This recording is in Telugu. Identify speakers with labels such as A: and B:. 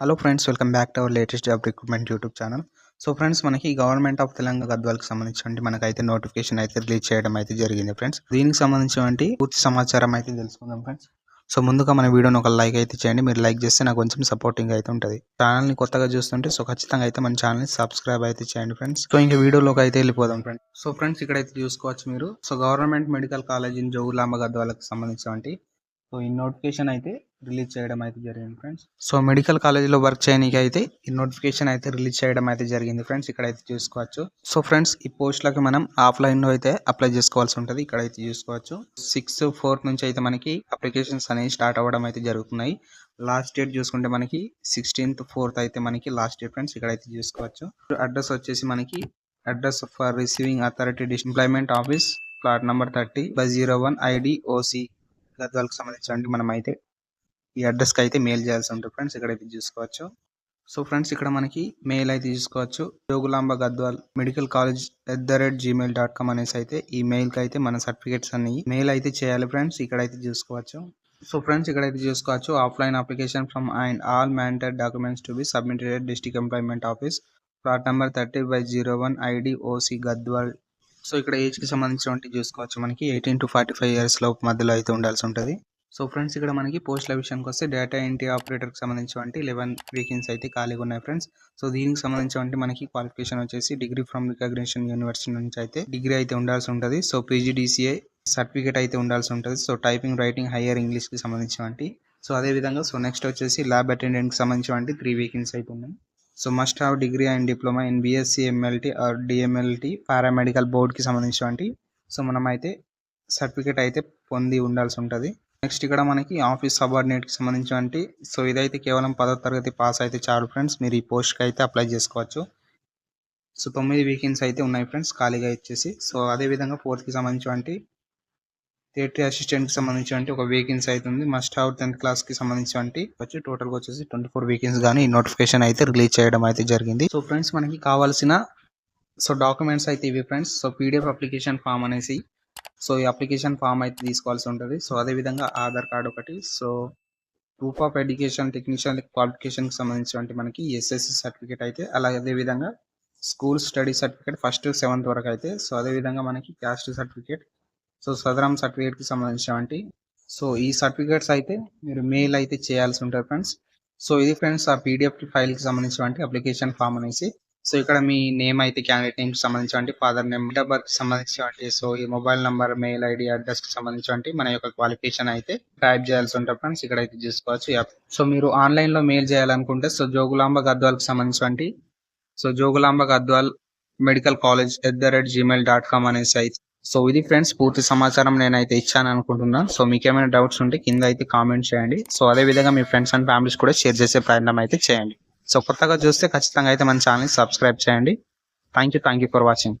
A: Hello friends welcome back to our latest job recruitment YouTube channel so friends మనకి గవర్నమెంట్ ఆఫ్ తెలంగాణ గద్వాలకు సంబంధించి మనకైతే నోటిఫికేషన్ అయితే రిలీజ్ చేయడం అయితే జరిగింది ఫ్రెండ్స్ దీనికి సంబంధించినటువంటి పూర్తి సమాచారం అయితే తెలుసుకుందాం ఫ్రెండ్స్ సో ముందుగా మన వీడియోని ఒక లైక్ అయితే చేయండి. మీరు లైక్ చేస్తే నాకు కొంచెం సపోర్టింగ్ అయితే ఉంటుంది. ఛానల్ని కొత్తగా చూస్తుంటే సో ఖచ్చితంగా అయితే మన ఛానల్ని సబ్స్క్రైబ్ అయితే చేయండి ఫ్రెండ్స్ సో ఇంకా వీడియోలోకి అయితే వెళ్ళిపోదాం ఫ్రెండ్స్ సో ఫ్రెండ్స్ ఇక్కడైతే చూసుకోవచ్చు మీరు. So government medical college in Jogulamba గద్వాలకు సంబంధించినటువంటి. సో ఈ నోటిఫికేషన్ అయితే రిలీజ్ చేయడం అయితే జరిగింది ఫ్రెండ్స్. సో మెడికల్ కాలేజీలో వర్క్ చేయడానికి అయితే ఈ నోటిఫికేషన్ అయితే రిలీజ్ చేయడం అయితే జరిగింది ఫ్రెండ్స్. ఇక్కడ అయితే చూసుకోవచ్చు. సో ఫ్రెండ్స్ ఈ పోస్ట్లకి మనం ఆఫ్లైన్లో అయితే అప్లై చేసుకోవాల్సి ఉంటుంది. ఇక్కడ అయితే చూసుకోవచ్చు. సిక్స్ ఫోర్త్ నుంచి అయితే మనకి అప్లికేషన్స్ అనేవి స్టార్ట్ అవ్వడం అయితే జరుగుతున్నాయి. లాస్ట్ డేట్ చూసుకుంటే మనకి సిక్స్టీన్త్ ఫోర్త్ అయితే మనకి లాస్ట్ డేట్ ఫ్రెండ్స్. ఇక్కడ అయితే చూసుకోవచ్చు. అడ్రస్ వచ్చేసి మనకి address for receiving authority employment office plot number thirty by zero one ID OC గద్వాలకు సంబంధించి మనం అయితే ఈ అడ్రస్కి అయితే మెయిల్ చేయాల్సి ఉంటుంది ఫ్రెండ్స్. ఇక్కడైతే చూసుకోవచ్చు. సో ఫ్రెండ్స్ ఇక్కడ మనకి మెయిల్ అయితే చూసుకోవచ్చు. Jogulamba Gadwal medical college at the rate gmail dot com అనేసి అయితే ఈ మెయిల్కి అయితే మన సర్టిఫికేట్స్ అన్ని మెయిల్ అయితే చేయాలి ఫ్రెండ్స్. ఇక్కడైతే చూసుకోవచ్చు. సో ఫ్రెండ్స్ ఇక్కడైతే చూసుకోవచ్చు. Offline application from and all mandated documents to be submitted district employment office. Plot number thirty by zero one ID OC Gadwal. So ఇక్కడ ఏజ్కి సంబంధించినటువంటి చూసుకోవచ్చు. మనకి eighteen to forty five years లోపు మధ్యలో అయితే ఉండాల్సి ఉంటుంది. సో ఫ్రెండ్స్ ఇక్కడ మనకి పోస్టుల విషయానికి వస్తే డేటా ఎంట్రీ ఆపరేటర్కి సంబంధించినటువంటి లెవెన్ వేకెన్సీ అయితే ఖాళీగా ఉన్నాయి ఫ్రెండ్స్. సో దీనికి సంబంధించినటువంటి మనకి క్వాలిఫికేషన్ వచ్చేసి డిగ్రీ ఫ్రమ్ రికగ్నిషన్ యూనివర్సిటీ నుంచి అయితే డిగ్రీ అయితే ఉండాల్సి ఉంటుంది. సో పీజీడీసీఏ సర్టిఫికేట్ అయితే ఉండాల్సి ఉంటుంది. సో టైపింగ్ రైటింగ్ హయ్యర్ ఇంగ్లీష్కి సంబంధించినటువంటి. సో అదేవిధంగా సో నెక్స్ట్ వచ్చేసి ల్యాబ్ అటెండెంట్కి సంబంధించినటువంటి త్రీ వేకెన్సీ అయితే ఉన్నాయి. So must have degree and diploma in BSc MLT or DMLT paramedical బోర్డ్కి సంబంధించినటువంటి. సో మనం అయితే సర్టిఫికేట్ అయితే పొంది ఉండాల్సి ఉంటుంది. నెక్స్ట్ ఇక్కడ మనకి ఆఫీస్ సబార్డినేట్కి సంబంధించినటువంటి సో ఇదైతే కేవలం పదో తరగతి పాస్ అయితే చాలు ఫ్రెండ్స్ మీరు ఈ పోస్ట్కి అయితే అప్లై చేసుకోవచ్చు. సో తొమ్మిది వీకెండ్స్ అయితే ఉన్నాయి ఫ్రెండ్స్ ఖాళీగా ఇచ్చేసి. సో అదేవిధంగా ఫోర్త్కి సంబంధించినటువంటి థియేటరీ అసిస్టెంట్కి సంబంధించినటువంటి ఒక వేకెన్సీ అయితే ఉంది. మస్ట్ హావ్ టెన్త్ క్లాస్కి సంబంధించినటువంటి వచ్చి టోటల్గా వచ్చేసి ట్వంటీ ఫోర్ వీకెన్స్ కానీ ఈ నోటిఫికేషన్ అయితే రిలీజ్ చేయడం అయితే జరిగింది. సో ఫ్రెండ్స్ మనకి కావాల్సిన సో డాక్యుమెంట్స్ అయితే ఇవి friends so PDF application form అనేసి సో ఈ అప్లికేషన్ ఫామ్ అయితే తీసుకోవాల్సి ఉంటుంది. సో అదేవిధంగా ఆధార్ కార్డ్ ఒకటి. So proof of education technician క్వాలిఫికేషన్కి సంబంధించినటువంటి మనకి ఎస్ఎస్సి సర్టిఫికేట్ అయితే అలాగే అదేవిధంగా school study certificate first seventh వరకు అయితే సో అదేవిధంగా మనకి క్యాస్ట్ సర్టిఫికేట్ సో సదరం సర్టిఫికేట్కి సంబంధించినటువంటి సో ఈ సర్టిఫికేట్స్ అయితే మీరు మెయిల్ అయితే చేయాల్సి ఉంటుంది ఫ్రెండ్స్. సో ఇది ఫ్రెండ్స్ ఆ పీడిఎఫ్ ఫైల్కి సంబంధించినటువంటి అప్లికేషన్ ఫామ్ అనేసి సో ఇక్కడ మీ నేమ్ అయితే క్యాండిడేట్ నేమ్కి సంబంధించి father name date of birth సంబంధించి సో ఈ మొబైల్ నంబర్ మెయిల్ ఐడి అడ్రస్కి సంబంధించి మన యొక్క క్వాలిఫికేషన్ అయితే టైప్ చేయాల్సి ఉంటుంది ఫ్రెండ్స్ ఇక్కడ అయితే చూసుకోవచ్చు. యాప్ సో మీరు ఆన్లైన్లో మెయిల్ చేయాలనుకుంటే సో జోగులాంబ గద్వాల్కి సంబంధించి so Jogulamba Gadwal medical college at the rate gmail dot com అనేసి అయితే సో ఇది ఫ్రెండ్స్ పూర్తి సమాచారం నేనైతే ఇచ్చాను అనుకుంటున్నా. సో మీకేమైనా డౌట్స్ ఉంటే కింద అయితే కామెంట్ చేయండి. సో అదే విధంగా మీ ఫ్రెండ్స్ అండ్ ఫ్యామిలీస్ కూడా షేర్ చేసే ప్రయత్నం అయితే చేయండి. సో కొత్తగా చూస్తే ఖచ్చితంగా అయితే మన ఛానల్ సబ్స్క్రైబ్ చేయండి. Thank you thank you for watching